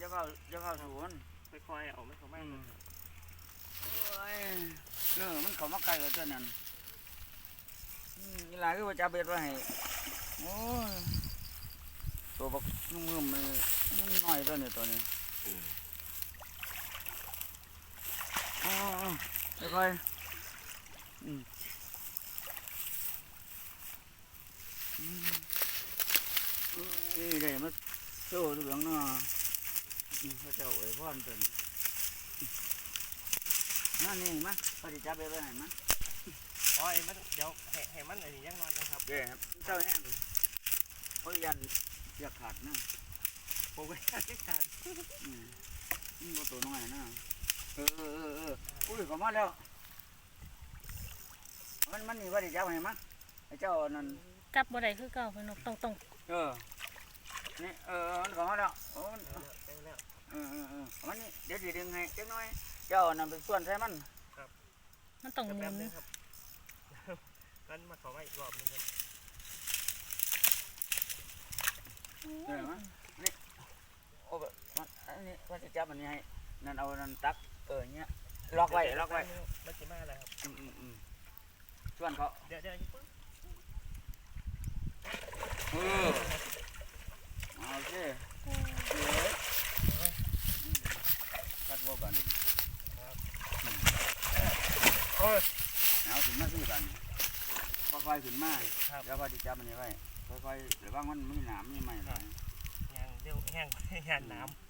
จะเข้าจะเข้าศูนย์ค่อยๆเอาไม่เขาไม่อืมโอ้ยเออมันเข้ามาใกล้แล้วเจ้านั่นอืมนี่ล่ะคือว่าจะเอาเบ็ดไว้ให้โอ้ยตัวบักนุ่มๆมันมันน้อยตัวนี้ตัวนี้อ๋อเดี๋ยวค่อยอืมอืมนี่ได้มาโซ่ดูเหลืองเนาะ อืมพระเจ้าอวยพรตัวนี้นั่นนี่มาพอดีจับไปไว้ไหนมาอ๋อไอ้มันเดี๋ยวให้ให้มันอันนี้ยังน้อยกันครับเด้ครับเจ้าแห้งโอ้ยยันอยากขาดนะผมก็อยากให้ขาดอืมอืมบ่ตัวน้อยนะเออเออเออเอออุ้ยเข้ามาแล้ว มันมันนี่ว่าดีจับให้มาไอ้เจ้านั่นจับบ่ได้คือเก่าเพิ่นนกต้องต้อง เออนี่เออมันเข้ามาแล้วโอ้มัน ได้แล้ว เออเออเออมันนี่เดี๋ยวสิดึงให้จักหน่อย เจ้านั่นเป็นส่วนใส่มันมันต้องหแป๊มุบนนึงครับงั้นมาขอมาอีกรอบนึงครับเออมานี่โอ้แบบมันอันนี้ว่าจะจับอันนี้ให้นั่นเอานั่นตักเออเงี้ยล็อกไว้ล็อกไว้มันจะมาอะไรครับ อืมอืมอืมส่วนเขาเดี๋ยวเดี๋ยวอย่าเพิ่งเออเอาสิเอออืม ตัดบ่กันอืมโอ้ยเอาขึ้นมาสิกันค่อยๆขึ้นมาครับแล้วพอดีจับมันนี้ไว้ค่อยๆระวังมันมีหนามมีไม้หลายยางเดี๋ยวแห้งแห้งน้เ